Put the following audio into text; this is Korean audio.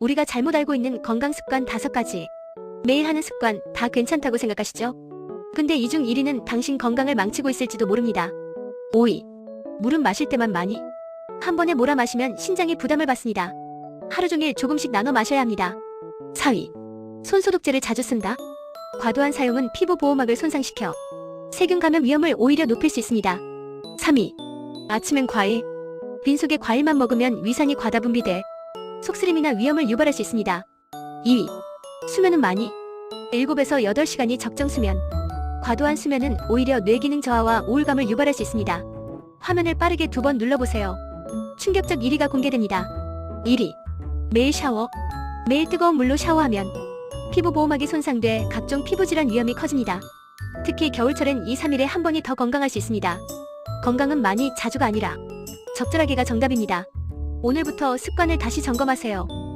우리가 잘못 알고 있는 건강 습관 다섯 가지. 매일 하는 습관 다 괜찮다고 생각하시죠? 근데 이 중 1위는 당신 건강을 망치고 있을지도 모릅니다. 5위. 물은 마실 때만 많이. 한 번에 몰아 마시면 신장에 부담을 받습니다. 하루 종일 조금씩 나눠 마셔야 합니다. 4위. 손소독제를 자주 쓴다. 과도한 사용은 피부 보호막을 손상시켜 세균 감염 위험을 오히려 높일 수 있습니다. 3위. 아침엔 과일. 빈속에 과일만 먹으면 위산이 과다 분비돼 속쓰림이나 위험을 유발할 수 있습니다. 2위. 수면은 많이. 7에서 8시간이 적정 수면. 과도한 수면은 오히려 뇌기능 저하와 우울감을 유발할 수 있습니다. 화면을 빠르게 두 번 눌러보세요. 충격적 1위가 공개됩니다. 1위. 매일 샤워. 매일 뜨거운 물로 샤워하면 피부 보호막이 손상돼 각종 피부 질환 위험이 커집니다. 특히 겨울철엔 2, 3일에 한 번이 더 건강할 수 있습니다. 건강은 많이 자주가 아니라 적절하게가 정답입니다. 오늘부터 습관을 다시 점검하세요.